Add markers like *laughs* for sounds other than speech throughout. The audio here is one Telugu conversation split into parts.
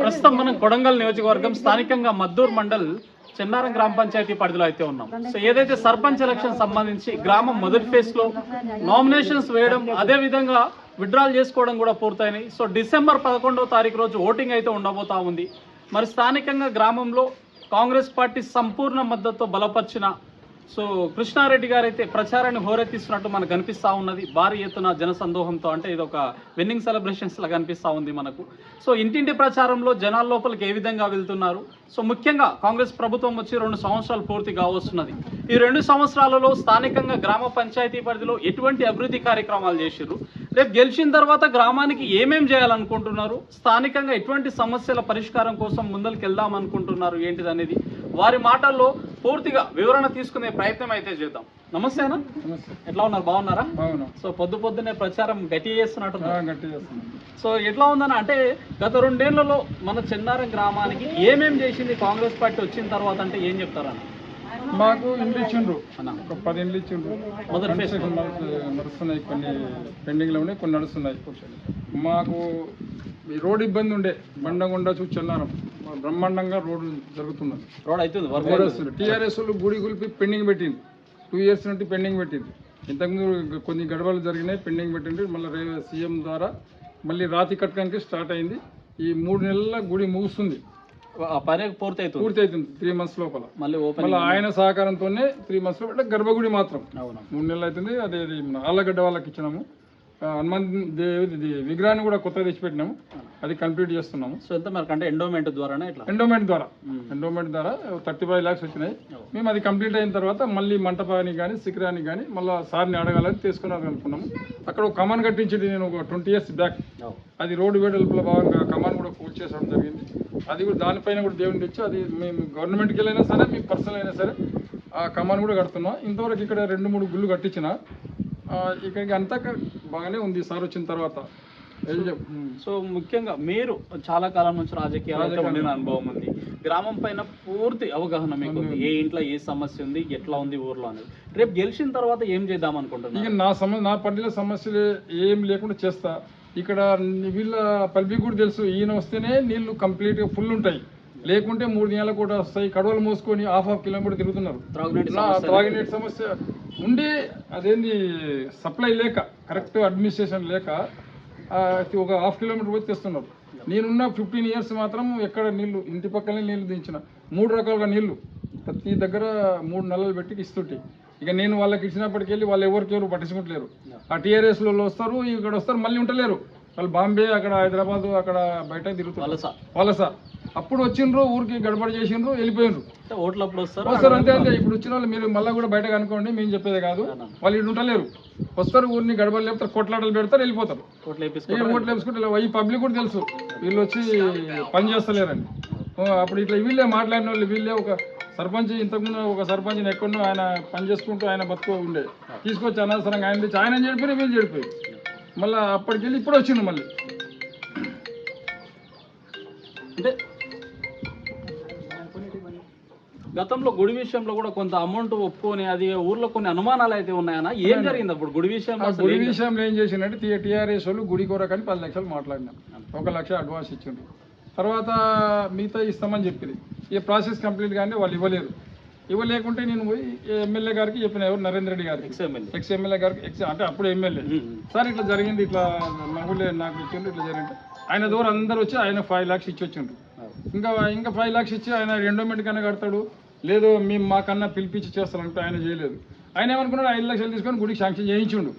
ప్రస్తుతం మనం కొడంగల్ నియోజకవర్గం స్థానికంగా మద్దూర్ మండల్ చెన్నారం గ్రామ పంచాయతీ పరిధిలో అయితే ఉన్నాం. సో ఏదైతే సర్పంచ్ ఎలక్షన్ సంబంధించి గ్రామం మొదటి ఫేజ్లో నామినేషన్స్ వేయడం అదే విధంగా విత్డ్రాల్ చేసుకోవడం కూడా పూర్తయినాయి. సో డిసెంబర్ పదకొండవ తారీఖు రోజు ఓటింగ్ అయితే ఉండబోతా ఉంది. మరి స్థానికంగా గ్రామంలో కాంగ్రెస్ పార్టీ సంపూర్ణ మద్దతుతో బలపరిచిన సో కృష్ణారెడ్డి గారు అయితే ప్రచారాన్ని హోరెత్తిస్తున్నట్టు మనకు కనిపిస్తూ ఉన్నది. భారీ ఎత్తున జనసందోహంతో అంటే ఇది ఒక విన్నింగ్ సెలబ్రేషన్స్ లాగా కనిపిస్తూ ఉంది మనకు. సో ఇంటింటి ప్రచారంలో జనాల లోపలికి ఏ విధంగా వెళ్తున్నారు? సో ముఖ్యంగా కాంగ్రెస్ ప్రభుత్వం వచ్చి రెండు సంవత్సరాలు పూర్తి కావస్తున్నది. ఈ రెండు సంవత్సరాలలో స్థానికంగా గ్రామ పంచాయతీ పరిధిలో ఎటువంటి అభివృద్ధి కార్యక్రమాలు చేసిర్రు? రేపు గెలిచిన తర్వాత గ్రామానికి ఏమేం చేయాలనుకుంటున్నారు? స్థానికంగా ఎటువంటి సమస్యల పరిష్కారం కోసం ముందరికి వెళ్దాం అనుకుంటున్నారు ఏంటిది అనేది వారి మాటల్లో పూర్తిగా వివరణ తీసుకునే ప్రయత్నం అయితే చేద్దాం. నమస్తే అన్న. ఎట్లా ఉన్నారు? బాగున్నారా? సో పొద్దు పొద్దునే ప్రచారం గట్టి చేస్తున్నట్టున్నారు. గట్టి చేస్తున్నాం. సో ఎట్లా ఉందన్న? అంటే గత రెండేళ్ళలో మన చెన్నారం గ్రామానికి ఏమేం చేసింది? కాంగ్రెస్ పార్టీ వచ్చిన తర్వాత అంటే ఏం చెప్తారన్న? మాకు ఇండ్లు ఇచ్చిండ్రు. అన్న. ఒక పది ఇండ్లు ఇచ్చిండ్రు. నడుస్తున్నాయి? కొన్ని పెండింగ్లో ఉన్నాయి కొన్ని నడుస్తున్నాయి. మాకు ఈ రోడ్ ఇబ్బంది ఉండే. బండగుండ చూచెన్నారం బ్రహ్మాండంగా రోడ్డు జరుగుతున్నది. రోడ్ అవుతుంది టీఆర్ఎస్ వాళ్ళు గుడి గులిపి పెండింగ్ పెట్టింది టూ ఇయర్స్ నుండి పెండింగ్ పెట్టింది ఇంతకుముందు కొన్ని గడవలు జరిగినాయి పెండింగ్ పెట్టింది మళ్ళీ సీఎం ద్వారా మళ్ళీ రాతి కట్టడానికి స్టార్ట్ అయింది. ఈ మూడు నెలల గుడి ముగుస్తుంది. పని పూర్తి అవుతుంది పూర్తి అవుతుంది త్రీ మంత్స్ లోపల. మళ్ళీ ఓపెన్ మళ్ళీ ఆయన సహకారంతోనే త్రీ మంత్స్ లోపల గర్భగుడి మాత్రం. అవును? మూడు నెలలు అవుతుంది. అదే ఆళ్ళగడ్డ వాళ్ళకి ఇచ్చినాము. హనుమాన్ దేవి విగ్రహాన్ని కూడా కొత్తగా తెచ్చిపెట్టినాము. అది కంప్లీట్ చేస్తున్నాము. సో ఎంత మనకు అంటే ఎండోమెంట్ ద్వారానే ఇట్లా? ఎండోమెంట్ ద్వారా. ఎండోమెంట్ ద్వారా థర్టీ ఫైవ్ ల్యాక్స్ వచ్చినాయి. మేము అది కంప్లీట్ అయిన తర్వాత మళ్ళీ మంటపానికి కానీ శిఖరానికి కానీ మళ్ళీ సార్ని అడగాలని తీసుకున్నాను అనుకున్నాము. అక్కడ ఒక కమాన్ కట్టించింది నేను ఒక ట్వంటీ ఇయర్స్ బ్యాక్. అది రోడ్డు వేడల్పుల భాగంగా కమాన్ కూడా పూర్తి చేసడం జరిగింది. అది కూడా దానిపైన కూడా దేవుని తెచ్చి అది మేము గవర్నమెంట్కి వెళ్ళైనా సరే మీ పర్సనల్ అయినా సరే ఆ కమాన్ కూడా కడుతున్నాం. ఇంతవరకు ఇక్కడ రెండు మూడు గుళ్ళు కట్టించిన. ఇక్కడికి అంతా బాగానే ఉంది సార్ వచ్చిన తర్వాత. సో ముఖ్యంగా మీరు చాలా కాలం నుంచి రాజకీయాలతో ఉండిన అనుభవం ఉంది. గ్రామం పైన పూర్తి అవగాహన మీకు ఏ ఇంట్లో ఏ సమస్య ఉంది ఎట్లా ఉంది ఊర్లో అనేది. రేపు గెలిచిన తర్వాత ఏం చేద్దాం అనుకుంటున్నారు? ఇక నా సమ నా పరిధిలో సమస్యలు ఏం లేకుండా చేస్తా. ఇక్కడ వీళ్ళ పబ్లిక్ కూడా తెలుసు ఈయన వస్తేనే నీళ్ళు కంప్లీట్గా ఫుల్ ఉంటాయి. లేకుంటే మూడు నెలలు కూడా వస్తాయి. కడవలు మోసుకొని హాఫ్ హాఫ్ కిలోమీటర్ తిరుగుతున్నారు. త్రాగునీటి సమస్య ఉండి అదేంది సప్లై లేక కరెక్ట్ అడ్మినిస్ట్రేషన్ లేక ఒక హాఫ్ కిలోమీటర్ పోయి తెస్తున్నారు. నేనున్న ఫిఫ్టీన్ ఇయర్స్ మాత్రం ఎక్కడ నీళ్ళు ఇంటి పక్కనే నీళ్ళు దించిన. మూడు రకాలుగా నీళ్ళు. ప్రతి దగ్గర మూడు నెలలు పెట్టి ఇస్తుంటాయి ఇక నేను వాళ్ళకి ఇచ్చినప్పటికెళ్ళి వాళ్ళు ఎవరికి ఎవరు పట్టించుకుంటలేరు. ఆ టీఆర్ఎస్లో వస్తారు ఇక్కడ వస్తారు మళ్ళీ ఉంటలేరు. వాళ్ళు బాంబే అక్కడ హైదరాబాద్ అక్కడ బయట తిరుగుతారు వలస వలస అప్పుడు వచ్చిండ్రు ఊరికి గడబడి చేసిండ్రు వెళ్ళిపోయిండ్రు. అంటే ఓట్లు అప్పుడు వస్తారు? వస్తారు అంతే అంతే ఇప్పుడు వచ్చిన వాళ్ళు మీరు మళ్ళీ కూడా బయటకు అనుకోండి మేము చెప్పేదే కాదు. వాళ్ళు ఇటు ఉంటలేరు వస్తారు ఊరిని గడబడి లేపుతారు కొట్లాటలు పెడతారు వెళ్ళిపోతారు. ఓట్లు ఈ వేపించుకుంటారు ఓట్లు వేసుకుంటే ఈ పబ్లిక్ కూడా తెలుసు. వీళ్ళు వచ్చి పని చేస్తలేరని. అప్పుడు ఇట్లా వీళ్ళే మాట్లాడిన వాళ్ళు వీళ్ళే ఒక సర్పంచ్ ఇంతకుముందు ఒక సర్పంచ్ని ఎక్కడో ఆయన పని చేసుకుంటూ ఆయన బతుకు ఉండే. తీసుకొచ్చి అనవసరంగా ఆయన తెచ్చి ఆయన చెడిపోయి వీళ్ళు చెడిపోయి. మళ్ళీ అప్పటికెళ్ళి ఇప్పుడు వచ్చిండు మళ్ళీ. అంటే గతంలో గుడి విషయంలో కూడా కొంత అమౌంట్ ఒప్పుకొని అది ఊర్లో కొన్ని అనుమానాలు అయితే ఉన్నాయన్న? ఏం జరిగింది అప్పుడు గుడి విషయంలో గుడి విషయంలో ఏం చేసిందంటే టీఆర్ఎస్ వాళ్ళు గుడి కొరకని పది లక్షలు మాట్లాడినాం. ఒక లక్ష అడ్వాన్స్ ఇచ్చిండ్రు. తర్వాత మిగతా ఇస్తామని చెప్పింది. ఈ ప్రాసెస్ కంప్లీట్ కానీ వాళ్ళు ఇవ్వలేరు ఇవ్వలేకుంటే నేను పోయి ఎమ్మెల్యే గారికి చెప్పిన ఎవరు? నరేంద్ర రెడ్డి గారికి. Ex MLA. గారికి ఎక్స్ అంటే అప్పుడు ఎమ్మెల్యే. సార్ ఇట్లా జరిగింది ఇట్లా మా ఊళ్ళో నాకు ఇచ్చిండ్రు ఇట్లా జరిగింది. ఆయన ద్వారా అందరూ వచ్చి ఆయన ఫైవ్ లాక్స్ ఇచ్చి వచ్చిండ్రు ఇంకా ఇంకా ఫైవ్ లాక్స్ ఇచ్చి ఆయన ఎండోమెంట్ కన్నా కడతాడు. లేదు మేము మాకన్నా పిలిపించి చేస్తారంటే ఆయన చేయలేదు. ఆయన ఏమనుకున్నాడు ఐదు లక్షలు తీసుకొని గుడికి శాంక్షన్ చేయించుండు.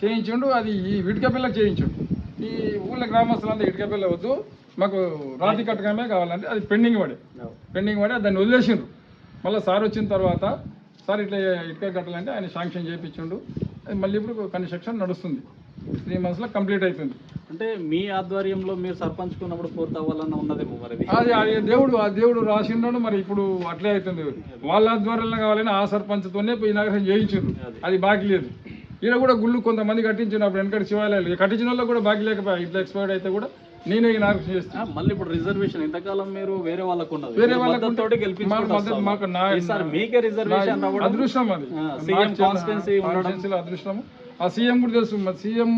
చేయించుండు అది ఈ పిల్లకి చేయించుండు. ఈ ఊళ్ళో గ్రామస్తులంతా ఇటుక పిల్ల వద్దు మాకు రాతి కట్టకమే కావాలంటే అది పెండింగ్ పడే పెండింగ్ పడి దాన్ని వదిలేసిండ్రు. మళ్ళీ సార్ వచ్చిన తర్వాత సార్ ఇట్లా ఇటుక కట్టాలంటే ఆయన శాంక్షన్ చేయించుండు. అది మళ్ళీ ఇప్పుడు కన్స్ట్రక్షన్ నడుస్తుంది. త్రీ మంత్స్లో కంప్లీట్ అవుతుంది అంటే మీ ఆధ్వర్యంలో మీరు సర్పంచ్ ఉన్నప్పుడు పూర్తి అవ్వాలన్న ఉన్నదేమో మరి. అది. అది దేవుడు ఆ దేవుడు రాసిండడు మరి ఇప్పుడు అట్లే అవుతుంది వాళ్ళ ఆధ్వర్యంలో కావాలని ఆ సర్పంచ్తోనే పోయి నగరం చేయించారు అది. బాకీ లేదు. ఈయన కూడా గుళ్ళు కొంతమంది కట్టించినప్పుడు వెనకటి శివాలయాలు. కట్టించిన వాళ్ళు కూడా బాకీ లేకపోయా? ఇట్లా ఎక్స్పైర్డ్ అయితే కూడా నేనే ఈ నాకు చేస్తాను మళ్ళీ ఇప్పుడు రిజర్వేషన్ ఇంతకాలం మీరు వేరే వాళ్ళకు ఉన్నది వేరే గెలిపించుకుంటూ మాకు రిజర్వేషన్ అదృష్టం అది. సీఎం కాన్స్టిట్యున్సీ అదృష్టం ఆ సీఎం కూడా తెలుసు. సీఎం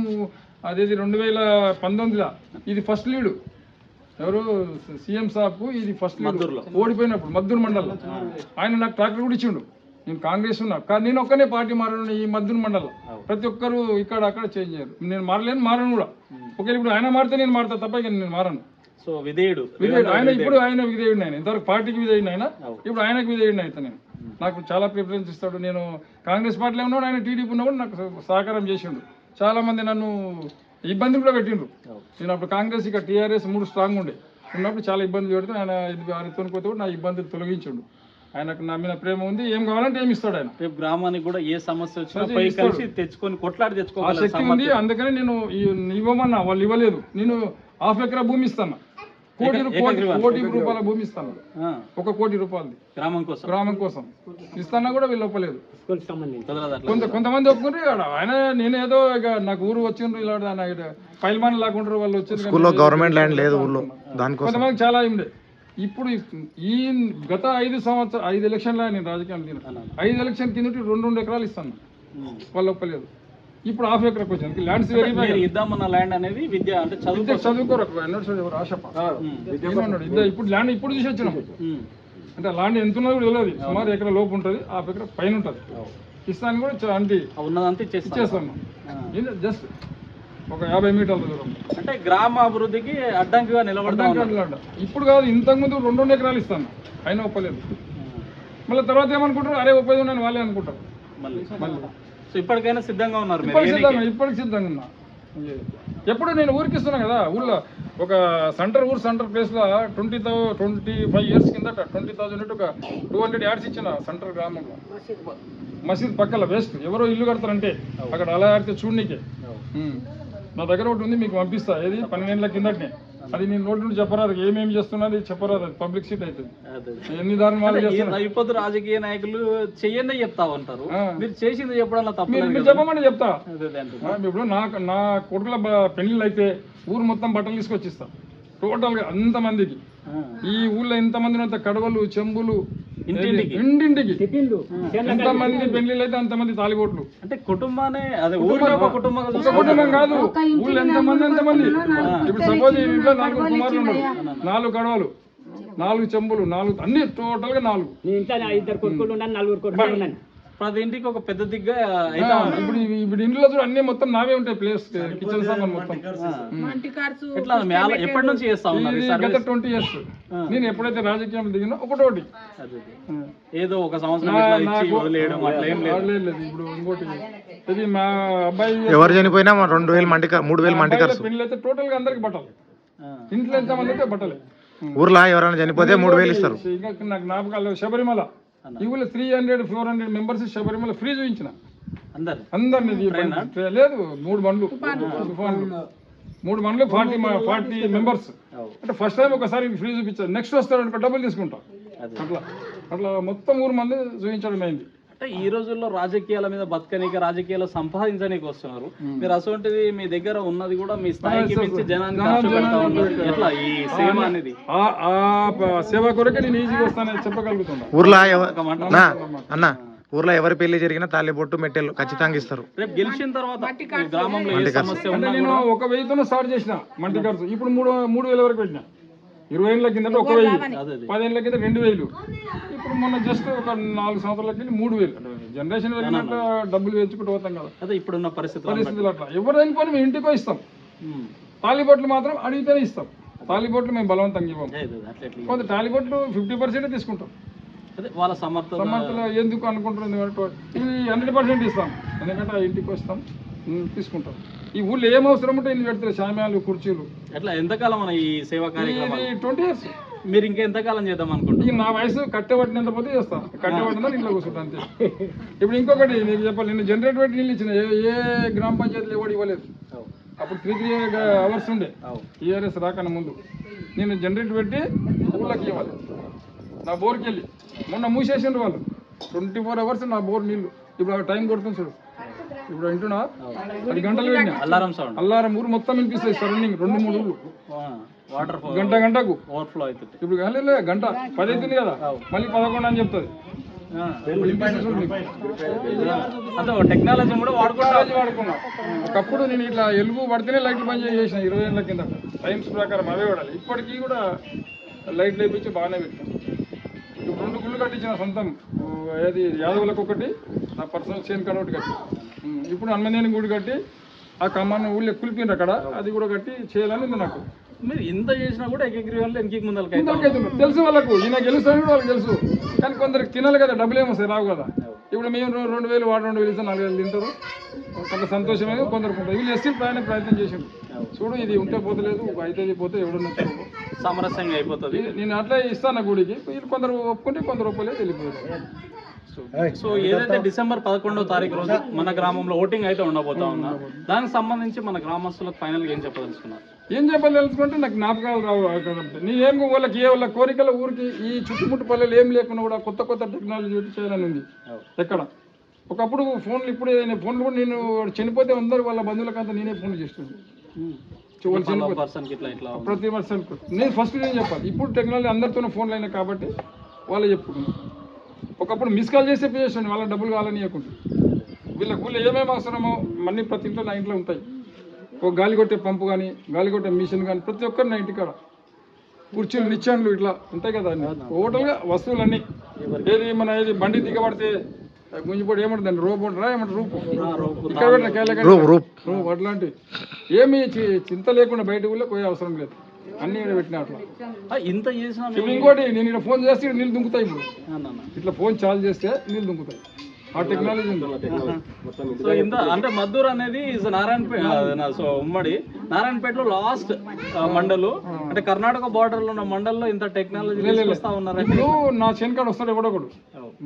అదేది రెండు వేల పంతొమ్మిదిలో? ఇది ఫస్ట్ లీడు ఎవరు? సీఎం సాబ్ ఇది ఫస్ట్ మద్దూరులో. ఓడిపోయినప్పుడు మద్దూరు మండలం ఆయన నాకు ట్రాక్టర్ కూడా ఇచ్చిండు. నేను కాంగ్రెస్ ఉన్నా. కానీ నేను ఒక్కనే పార్టీ మారను ఈ మద్దూరు మండలం ప్రతి ఒక్కరు ఇక్కడ అక్కడ చేంజ్ చేయరు. నేను మారలేను మారను కూడా. ఒకవేళ ఇప్పుడు ఆయన మారితే నేను మారుతా తప్ప నేను మారను. సో విధేయుడు. విధేయుడు. ఆయన ఇప్పుడు ఆయన విధేయుడు ఆయన. ఇంతవరకు పార్టీకి విధేయుడు ఆయన. ఇప్పుడు ఆయనకు విధేయుడు అయితే నేను. నాకు చాలా ప్రిఫరెన్స్ ఇస్తాడు. నేను కాంగ్రెస్ పార్టీలో ఉన్నాడు ఆయన టీడీపీ ఉన్నప్పుడు నాకు సహకారం చేసిండు. చాలా మంది నన్ను ఇబ్బందులు కూడా పెట్టిండ్రు. నేను అప్పుడు కాంగ్రెస్ ఇక టీఆర్ఎస్ మూడు స్ట్రాంగ్ ఉండే. ఉన్నప్పుడు చాలా ఇబ్బందులు పెడితే ఆయన పోతే కూడా నా ఇబ్బందులు తొలగించిండు. ఆయనకు నా మీద ప్రేమ ఉంది ఏం కావాలంటే ఏమి ఇస్తాడు ఆయన. రేపు గ్రామానికి కూడా ఏ సమస్య వచ్చినా తెచ్చుకొని కొట్లాడి ఆ తెచ్చుకోగల శక్తి ఉంది అందుకని నేను ఇవ్వమన్నా వాళ్ళు ఇవ్వలేదు. నేను హాఫ్ ఎకరా భూమి ఇస్తాను. కోటి కోటి రూపాయల భూమి ఇస్తాను. ఆ, ఒక కోటి రూపాయలది గ్రామం కోసం. గ్రామం కోసం. ఇస్తానా కూడా వీళ్ళు ఒప్పలేదు. కొంత కొంతమంది ఒప్పుకుంటే ఆడ ఆయన నేను ఏదో ఇక నాకు ఊరు వచ్చిండ్రు ఇలా పైల్మాన్ లాగుంటారు వాళ్ళు స్కూల్లో గవర్నమెంట్ ల్యాండ్ లేదు ఊర్లో దానికోసం. కొంతమంది చాలా ఉంది ఇప్పుడు ఈ గత ఐదు సంవత్సరం ఐదు ఎలక్షన్ల నేను రాజకీయాలు తిన ఐదు ఎలక్షన్ కింద రెండు రెండు ఎకరాలు ఇస్తాను. వాళ్ళు ఒప్పలేదు. ఇప్పుడు హాఫ్ ఎకరాకి వచ్చింది ల్యాండ్స్ మీరు ఇద్దామన్న ల్యాండ్ అనేది విద్య అంటే చదువు చదువుకోరు ఇప్పుడు ల్యాండ్ ఇప్పుడు చూసి వచ్చినాం అంటే ల్యాండ్ ఎంత ఉన్నదో కూడా తెలియదు. సుమారు ఎకరా లోపు ఉంటుంది హాఫ్ ఎకరా పైన ఉంటుంది. ఇస్తాను కూడా అంటే ఉన్నదంతా ఇచ్చేస్తాం. ఇచ్చేస్తాను. జస్ట్ ఒక యాభై మీటర్ల దూరం. అంటే గ్రామ అభివృద్ధికి అడ్డంకిగా నిలబడతా. ఇప్పుడు కాదు ఇంతకుముందు రెండు రెండు ఎకరాలు ఇస్తాను. అయినా ఒప్పలేదు. మళ్ళీ తర్వాత ఏమనుకుంటారు? అరే ఉపయోగం ఉన్నాను వాళ్ళే అనుకుంటారు. మళ్ళీ. సో ఇప్పటికైనా సిద్ధంగా ఉన్నారు ఇప్పటికి? సిద్ధంగా ఇప్పటికి సిద్ధంగా ఉన్నా. ఎప్పుడు నేను ఊరికి ఇస్తున్నా కదా ఊళ్ళో ఒక సెంటర్ ఊరు సెంటర్ ప్లేస్లో ట్వంటీ థౌ ట్వంటీ ఫైవ్ ఇయర్స్ కిందట ట్వంటీ థౌసండ్ ఒక టూ హండ్రెడ్ యాడ్స్ ఇచ్చిన సెంటర్ గ్రామంలో. మసీద్ పక్కల వేస్ట్. ఎవరో ఇల్లు కడతారంటే అక్కడ అలా ఆడితే చూడనీకే. నా దగ్గర ఒకటి ఉంది మీకు పంపిస్తా. ఏది? పన్నెండేళ్ళ కిందటనే. అది నేను నోటి నుండి చెప్పరాదు. ఏమేమి చేస్తున్నది చెప్పరాదు. అది పబ్లిక్ సీట్ అవుతుంది అదే. ఎన్ని దారుణాలు రాజకీయ నాయకులు చెయ్యండి చెప్తా ఉంటారు. మీరు చేసింది చెప్పడం తప్పలేదు మీరు. చెప్పమని చెప్తా. ఇప్పుడు నా నా కొడుకుల పెళ్ళిళ్ళు అయితే ఊరు మొత్తం బట్టలు తీసుకొచ్చిస్తా. టోటల్గా అంతమందికి. ఈ ఊళ్ళో ఎంతమంది కడవలు చెంబులు ఇంటింటికి. ఇంటింటికి. ఎంతమంది పెళ్ళిళ్ళు అయితే అంతమంది తాలిబోట్లు. అంటే కుటుంబానే అదే ఊరిలో ఒక. కుటుంబం కాదు. ఊళ్ళో ఎంతమంది ఎంతమంది? ఇప్పుడు సపోజ్ ఇంట్లో నలుగురు కుమారులు ఉన్నారు. నాలుగు కడవలు నాలుగు చెంబులు నాలుగు అన్ని టోటల్గా నాలుగు ప్రతి ఇంటికి ఒక పెద్ద దిగ్గా అయితే ఇప్పుడు ఇవి- ఇప్పుడు ఇంట్లో చూడు అన్ని మొత్తం నావే ఉంటాయి ప్లేస్ కిచెన్ సామాన్ మొత్తం. ఎట్లా మేళ ఎప్పటి నుంచి చేస్తా ఉన్నారు ఈ ఇది సర్వీస్? గత ట్వంటీ ఇయర్స్. నేను ఎప్పుడైతే రాజకీయం దిగినా ఒకటోటి. అదే. ఏదో ఒక సంవత్సరం ఇట్లా ఇచ్చి వదిలేయడం అట్లా ఏం లేదు. లేదు లేదు ఇప్పుడు ఇంకోటి ఇది మా అబ్బాయి ఎవరు చనిపోయినా మా రెండు వేలు మంటి మూడు వేలు మంటి ఖర్చు పెళ్ళి అయితే టోటల్గా అందరికి బట్టలు. ఆ. ఇంట్లో ఎంతమంది అయితే బట్టలే. ఊర్లో ఎవరైనా చనిపోతే మూడు వేలు ఇస్తారు. ఇంకా నాకు జ్ఞాపకాలు శబరిమల. ఊళ్ళో three hundred four hundred members Sabarimala free చూపించిన. అందరు. అందరినీ లేదు మూడు బండ్లు తుఫాన్లు మూడు బండ్లు ఫార్టీ ఫార్టీ మెంబర్స్ అంటే ఫస్ట్ టైం ఒకసారి ఫ్రీ చూపించారు. నెక్స్ట్ అనుకో డబ్బులు తీసుకుంటాం. అట్లా. అట్లా మొత్తం ఊరు మంది చూపించడం అయింది. అంటే ఈ రోజుల్లో రాజకీయాల మీద బతకనీకి రాజకీయాలు సంపాదించనీకి వస్తున్నారు మీరు అసొంటిది మీ దగ్గర ఉన్నది కూడా మీ స్థాయికి మించి ఎట్లా ఈ సేవ అనేది? ఆ ఆ ప- సేవ కొరకే నేను ఈజీగా వస్తానని చెప్పగలుగుతున్నా. ఊర్లో అన్న ఎవరి పెళ్ళి జరిగినా తాలిబొట్టు మెట్టెలు ఖచ్చితంగా ఇస్తారు. రేపు గెలిచిన తర్వాత గ్రామంలో ఏ సమస్య అంటే ఉన్నా నేను ఒక వెయ్యితోనే స్టార్ట్ చేసిన మంటి ఖర్చు. ఇప్పుడు మూడు మూడు వేల వరకు పెట్టిన. ఇరవై ఏళ్ళ కిందట ఒక వెయ్యి. పదేళ్ళ కింద రెండు వేలు. ఇప్పుడు మొన్న జస్ట్ ఒక నాలుగు సంవత్సరాల కింద మూడు వేలు. జనరేషన్ పెరిగినట్టు డబ్బులు వేసుకుంటూ పోతాం కదా. అదే ఇప్పుడున్న పరిస్థితులు పరిస్థితులు అట్లా. ఎవరు వెళ్ళిపోయి మేము ఇంటికో ఇస్తాం. తాలిబొట్లు మాత్రం అడిగితేనే ఇస్తాం. తాలిబొట్లు మేము బలవంతంగా ఇవ్వం. కొంత తాలిబొట్లు ఫిఫ్టీ పర్సెంట్ తీసుకుంటాం. అదే వాళ్ళ సమర్థత. సమ్మతిలో ఎందుకు ఎందుకంటే ఇది హండ్రెడ్ పర్సెంట్ ఇస్తాం. ఎందుకంటే ఆ ఇంటికి వస్తాం. తీసుకుంటాం. ఈ ఊళ్ళో ఏం అవసరం ఉంటే ఇల్లు పెడతారు శామ్యాలు కుర్చీలు. ఎట్లా ఎంతకాలం మన ఈ సేవా కార్యక్రమాలు? ఇది ట్వంటీ ఇయర్స్. మీరు ఇంకా ఎంతకాలం చేద్దాం అనుకుంటున్నారు? నా వయసు కట్టెబట్టినంత పోతే చేస్తాను కట్టెబట్టినా ఇంట్లో కూర్చుంటా అంతే. ఇప్పుడు ఇంకొకటి నీకు చెప్పాలి నేను జనరేటర్ పెట్టి నీళ్ళు ఇచ్చిన ఏ ఏ గ్రామ పంచాయతీలు ఎవరు ఇవ్వలేదు. అప్పుడు త్రీ త్రీ అవర్స్ ఉండే. అవు. టీఆర్ఎస్ రాకన్నా ముందు. నేను జనరేటర్ పెట్టి ఊళ్ళకి ఇవ్వాలి. నా బోర్కి వెళ్ళి మొన్న మూసేసిండ్రు వాళ్ళు. ట్వంటీ ఫోర్ అవర్స్ నా బోర్ నీళ్ళు. ఇప్పుడు ఆ టైం కొడుతుంది చూడు. ఇప్పుడు వింటున్నా పది గంటలు అల్లారం సౌండ్. అల్లారం ఊరు మొత్తం వినిపిస్తాయి సరౌండింగ్ రెండు మూడు ఊళ్ళు వాటర్ గంట గంటకు. ఓవర్ఫ్లో అవుతుంది ఇప్పుడు కానీ లే, గంట. పది అవుతుంది కదా. మళ్ళీ పదకొండు అని చెప్తుంది. టెక్నాలజీ కూడా టెక్నాలజీ వాడుకున్నాం. ఒకప్పుడు నేను ఇట్లా ఎలుగు పడితేనే లైట్లు బంద్ చేసిన ఇరవై ఏళ్ళ కింద. టైమ్స్ ప్రకారం అవే వాడాలి. ఇప్పటికీ కూడా లైట్లు వేయించి బాగానే పెట్టాం ఇప్పుడు రెండు గుళ్ళు కట్టించిన సొంతం. ఏది యాదవులకు ఒకటి నా పర్సనల్ చేను కాడ ఒకటి ఇప్పుడు హనుమనేని గుడి కట్టి ఆ కమ్మన్న ఊళ్ళో కులిపిండ్రు అక్కడ. అది కూడా కట్టి చేయాలని ఉంది నాకు. మీరు ఇంత చేసినా కూడా ఎగ్రీ వాళ్ళు ఇంటికి ముందలకి ఇంతవరకు తెలుసు వాళ్ళకు. ఈయన గెలుస్తాను కూడా వాళ్ళకి తెలుసు. కానీ కొందరికి తినాలి కదా డబ్బులు ఏమొస్తాయి రావు కదా. ఇప్పుడు మేము రెండు- వేలు వాడు రెండు వేలు ఇస్తే నాలుగు వేలు తింటారు. కొంత సంతోషమే కొందరికి ఉంటుంది వీళ్ళు ఎస్సీ ప్రయాణం ప్రయత్నం చేసిండు చూడు ఇది ఉంటే పోతలేదు అయితే పోతే ఎవడన్నా. సామరస్యంగా అయిపోతుంది. నేను అట్లా ఇస్తాను గుడికి. వీళ్ళు కొందరు ఒప్పుకుంటే కొందరు ఒప్పలేదు వెళ్ళిపోయారు. సో ఏదైతే డిసెంబర్ పదకొండో తారీఖు రోజు మన గ్రామంలో ఓటింగ్ అయితే ఉండబోతా ఉన్నా. దానికి సంబంధించి మన గ్రామస్తులకు ఫైనల్గా ఏం చెప్పదలుచుకున్నారు? ఏం చెప్పాలి తెలుసుకుంటే నాకు జ్ఞాపకాలు రావు అక్కడ. నేనేం వాళ్ళకి ఏ వాళ్ళ కోరికల ఊరికి ఈ చుట్టుముట్టు పల్లెలు ఏం లేకుండా కూడా కొత్త కొత్త టెక్నాలజీ చేయాలని ఉంది. ఎక్కడ? ఒకప్పుడు ఫోన్లు ఇప్పుడు ఏదైనా ఫోన్లు కూడా నేను చనిపోతే అందరు వాళ్ళ బంధువులకంతా నేనే ఫోన్లు చేస్తున్నాను ప్రతి పర్సన్ నేను ఫస్ట్ నేను చెప్పాలి. ఇప్పుడు టెక్నాలజీ అందరితోనే ఫోన్లు అయినాయి కాబట్టి వాళ్ళు చెప్పుకున్నాను ఒకప్పుడు మిస్ కాల్ చేసే చేసాను వాళ్ళ డబ్బులు కావాలని ఇవ్వకుండా వీళ్ళ ఊళ్ళో ఏమేమి అవసరమో అన్ని ప్రతి ఇంట్లో నా ఇంట్లో ఉంటాయి. ఒక గాలి కొట్టే పంపు కానీ గాలి కొట్టే మిషన్ కానీ ప్రతి ఒక్కరు నా ఇంటికాడ. కుర్చీలు నిచ్చాన్లు ఇట్లా ఉంటాయి కదా అన్ని. టోటల్గా వస్తువులన్నీ. ఏది మన ఏది బండి దిగబడితే గుంజిపోటీ ఏమంటుంది రోబోట్ రా ఏమంటారు? రూపు. ఇక్కడ పెట్టిన కేలకండి రూప్ రూప్. రూప్ అట్లాంటి ఏమి చింత లేకుండా బయట ఊళ్ళో పోయే అవసరం లేదు. అన్ని ఇక్కడ పెట్టిన అట్లా. ఆ, ఇంత చేసినా ఇప్పుడు ఇంకోటి నేను ఇక్కడ ఫోన్ చేస్తే ఇక్కడ నీళ్ళు దుంకుతాయి ఇప్పుడు. అన్న ఇట్లా ఫోన్ చార్జ్ చేస్తే నీళ్ళు దుంకుతాయి. ఆ టెక్నాలజీ ఉంది. సో ఇంత అంటే మద్దూర్ అనేది ఇస్ నారాయణపేట సో ఉమ్మడి. నారాయణపేటలో లాస్ట్ మండలు. అంటే కర్ణాటక బార్డర్లో ఉన్న మండల్లో ఇంత టెక్నాలజీ ఇప్పుడు నా చెనకాడు వస్తాడు ఎవడొకడు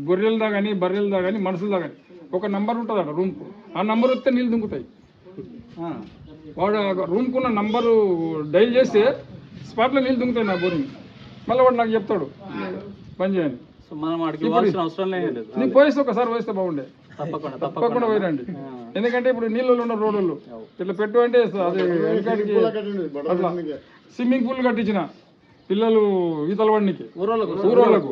గొర్రెలదా కానీ బర్రెలదా కానీ మనుషులదా కానీ ఒక నంబర్ ఉంటుంది అక్కడ రూమ్కు. ఆ నంబర్ వస్తే నీళ్ళు దుంకుతాయి. ఆ, వాడు ఆ రూమ్కు ఉన్న నంబరు డైల్ చేస్తే స్పాట్లో నీళ్ళు దుంకుతాయి నా బోరింగ్ మళ్ళీ వాడు నాకు చెప్తాడు పని చేయని సో మనం అడిగి ఇవ్వాల్సిన అవసరం లేదు. నీకు పోయిస్తే ఒకసారి పోయిస్తే బాగుండే. తప్పకుండా *laughs* పోయిరండి. ఎందుకంటే ఇప్పుడు నీళ్ళు ఉన్న రోడ్లు ఇట్లా పెట్టు అంటే అది అట్లా స్విమ్మింగ్ పూల్. కట్టించిన పిల్లలు ఈతల వాడికి ఊరోళ్ళకు.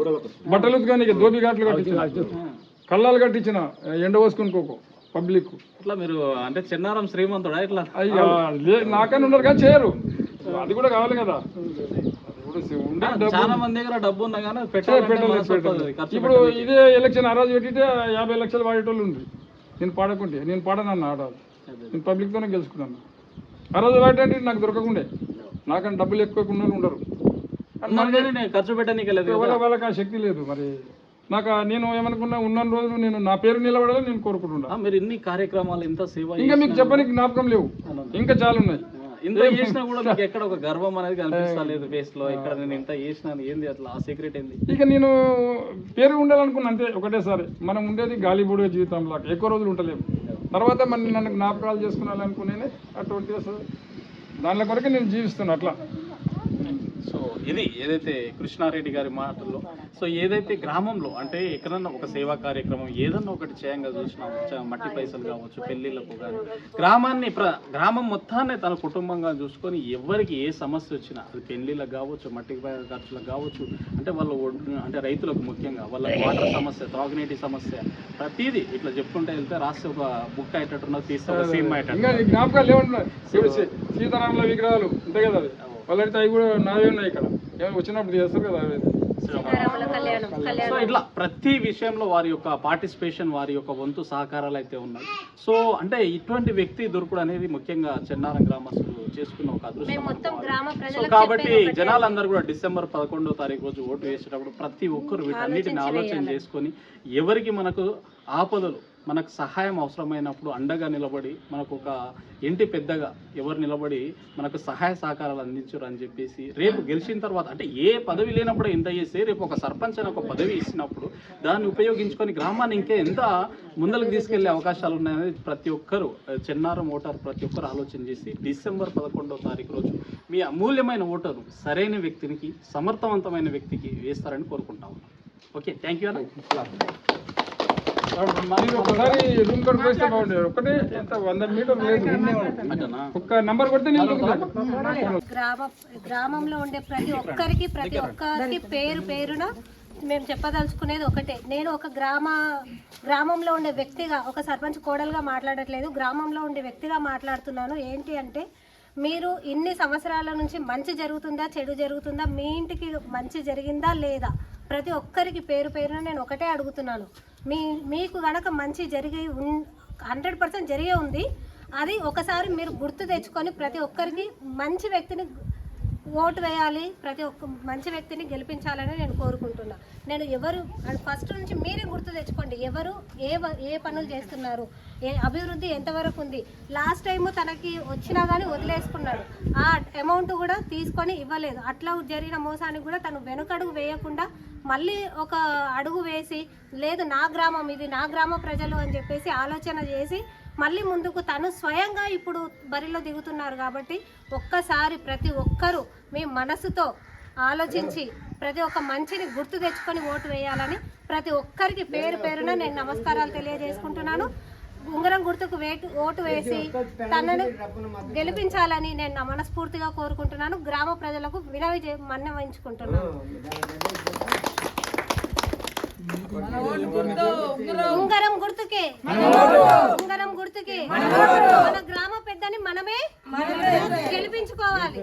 బట్టలు ఉతకడానికి దోబి ఘాట్లు కట్టించిన. కళ్ళాలు కట్టించిన ఎండ పోసుకొని కోకో. పబ్లిక్. ఇట్లా మీరు అంటే చిన్నారం శ్రీమంతుడా ఇట్లా? అయ్యా నాకని ఉన్నారు కానీ చేయరు. అది కూడా కావాలి కదా. చాలా మంది దగ్గర డబ్బు ఉన్నా కానీ. ఖర్చు ఇప్పుడు ఇదే ఎలక్షన్ ఆ రోజు పెట్టితే యాభై లక్షలు వాడేటోళ్ళు ఉంది నేను పాడకుంటే నేను పాడనన్న ఆడ నేను పబ్లిక్తోనే గెలుచుకున్నాను. ఆ రోజు వాడేటంటే నాకు దొరకకుండే. నాకన్నా డబ్బులు ఎక్కువ ఉండరు. ఖర్చు పెట్టడానికి వాళ్ళకి ఆ శక్తి లేదు మరి. నాకు నేను ఏమనుకున్నా ఉన్న రోజులు నేను నా పేరు నిలబడాలని నేను కోరుకుంటున్నా. మీరు ఇన్ని కార్యక్రమాలు ఇంత సేవ ఇంకా మీకు చెప్పడానికి జ్ఞాపకం లేవు. ఇంకా చాలా ఉన్నాయి ఇంత చేసినా కూడా మీకు ఎక్కడ ఒక గర్వం అనేది కనిపిస్తలేదు *laughs* ఫేస్లో. ఇక్కడ నేను ఇంత చేసినాను ఏంది అట్లా? ఆ సీక్రెట్ ఏంది? ఇక నేను పేరు ఉండాలనుకున్నా అంతే ఒకటేసారి. మనం ఉండేది గాలిబుడిగా జీవితంలో ఎక్కువ రోజులు ఉండలేము. తర్వాత మన నన్ను జ్ఞాపకాలు చేసుకున్నాలనుకునే అటువంటి దానిలో కొరకే నేను జీవిస్తున్నా అట్లా. సో ఇది ఏదైతే కృష్ణారెడ్డి గారి మాటల్లో సో ఏదైతే గ్రామంలో అంటే ఎక్కడన్నా ఒక సేవా కార్యక్రమం ఏదన్నా ఒకటి చేయంగా చూసినా మట్టి పైసలు కావచ్చు పెళ్ళిళ్ళకు కానీ గ్రామాన్ని ప్ర గ్రామం మొత్తాన్ని తన కుటుంబంగా చూసుకొని ఎవరికి ఏ సమస్య వచ్చినా అది పెళ్ళిళ్ళకు కావచ్చు మట్టి ఖర్చులకు కావచ్చు అంటే వాళ్ళ అంటే రైతులకు ముఖ్యంగా వాళ్ళ వాటర్ సమస్య త్రాగునీటి సమస్య ప్రతిదీ ఇట్లా చెప్పుకుంటే వెళ్తే రాస్తే ఒక బుక్ అయ్యేటట్టున్నది తీస్తే ఒక సినిమా అయ్యేటట్టు సీతారాముల విగ్రహాలు ఉంటాయి కదా అవి కూడా నావే ఉన్నాయి ఇక్కడ. ఏమైనా వచ్చినప్పుడు చేస్తారు కదా అవి. సో ఇట్లా ప్రతి విషయంలో వారి యొక్క పార్టిసిపేషన్ వారి యొక్క వంతు సహకారాలు అయితే ఉన్నాయి. సో అంటే ఇటువంటి వ్యక్తి దొరకడం అనేది ముఖ్యంగా చెన్నారం గ్రామస్తులు చేసుకున్న ఒక అదృష్టం గ్రామ సో కాబట్టి జనాలందరూ కూడా డిసెంబర్ పదకొండో తారీఖు రోజు ఓటు వేసేటప్పుడు ప్రతి ఒక్కరు వీటన్నిటిని ఆలోచన చేసుకొని ఎవరికి మనకు ఆపదలు మనకు సహాయం అవసరమైనప్పుడు అండగా నిలబడి మనకు ఒక ఇంటి పెద్దగా ఎవరు నిలబడి మనకు సహాయ సహకారాలు అందించరు అని చెప్పేసి రేపు గెలిచిన తర్వాత అంటే ఏ పదవి లేనప్పుడు ఎంత చేస్తే రేపు ఒక సర్పంచ్ అని ఒక పదవి ఇచ్చినప్పుడు దాన్ని ఉపయోగించుకొని గ్రామాన్ని ఇంకా ఎంత ముందరకు తీసుకెళ్ళే అవకాశాలు ఉన్నాయని ప్రతి ఒక్కరు ఆ, చెన్నారం ఓటర్ ప్రతి ఒక్కరు ఆలోచన చేసి డిసెంబర్ పదకొండవ తారీఖు రోజు మీ అమూల్యమైన ఓటరు సరైన వ్యక్తికి సమర్థవంతమైన వ్యక్తికి వేస్తారని కోరుకుంటా ఉన్నాం. ఓకే థ్యాంక్ యూ అన్న. మీరు ఒకసారి రూమ్ కార్డు పోయిస్తే బాగుండేది. ఒకటే ఎంత వంద మీటర్ లేదు. ఒక్క నంబర్ కొడితే నేను గ్రామ గ్రామంలో ఉండే ప్రతి ఒక్కరికి ప్రతి ఒక్కరికి పేరు పేరున మేము చెప్పదలుచుకునేది ఒకటే. నేను ఒక గ్రామ గ్రామంలో ఉండే వ్యక్తిగా ఒక సర్పంచ్ కోడలుగా మాట్లాడట్లేదు. గ్రామంలో ఉండే వ్యక్తిగా మాట్లాడుతున్నాను. ఏంటి అంటే మీరు ఇన్ని సంవత్సరాల నుంచి మంచి జరుగుతుందా చెడు జరుగుతుందా మీ ఇంటికి మంచి జరిగిందా లేదా ప్రతి ఒక్కరికి పేరు పేరున నేను ఒకటే అడుగుతున్నాను. మీ మీకు కనుక మంచి జరిగి ఉన్ హండ్రెడ్ పర్సెంట్ జరిగే ఉంది అది ఒకసారి మీరు గుర్తు తెచ్చుకొని ప్రతి ఒక్కరికి మంచి వ్యక్తిని ఓటు వేయాలి ప్రతి ఒక్క మంచి వ్యక్తిని గెలిపించాలని నేను కోరుకుంటున్నా. నేను ఎవరు ఫస్ట్ నుంచి మీరే గుర్తు తెచ్చుకోండి ఎవరు ఏ వ- ఏ పనులు చేస్తున్నారు ఏ అభివృద్ధి ఎంతవరకు ఉంది. లాస్ట్ టైం తనకి వచ్చినా కానీ వదిలేసుకున్నాడు. ఆ అమౌంట్ కూడా తీసుకొని ఇవ్వలేదు. అట్లా జరిగిన మోసానికి కూడా తను వెనుకడుగు వేయకుండా మళ్ళీ ఒక అడుగు వేసి లేదు నా గ్రామం ఇది నా గ్రామ ప్రజలు అని చెప్పేసి ఆలోచన చేసి మళ్ళీ ముందుకు తను స్వయంగా ఇప్పుడు బరిలో దిగుతున్నారు కాబట్టి ఒక్కసారి ప్రతి ఒక్కరూ మీ మనసుతో ఆలోచించి ప్రతి ఒక్క మంచిని గుర్తు తెచ్చుకొని ఓటు వేయాలని ప్రతి ఒక్కరికి పేరు పేరున నేను నమస్కారాలు తెలియజేసుకుంటున్నాను. ఉంగరం గుర్తుకు వేటు ఓటు వేసి తనను గెలిపించాలని నేను నా మనస్ఫూర్తిగా కోరుకుంటున్నాను. గ్రామ ప్రజలకు వినవి చే- మన్నవించుకుంటున్నాను. ఉంగరం గుర్తుకే. ఉంగరం గుర్తుకే. మన గ్రామ పెద్దని మనమే గెలిపించుకోవాలి.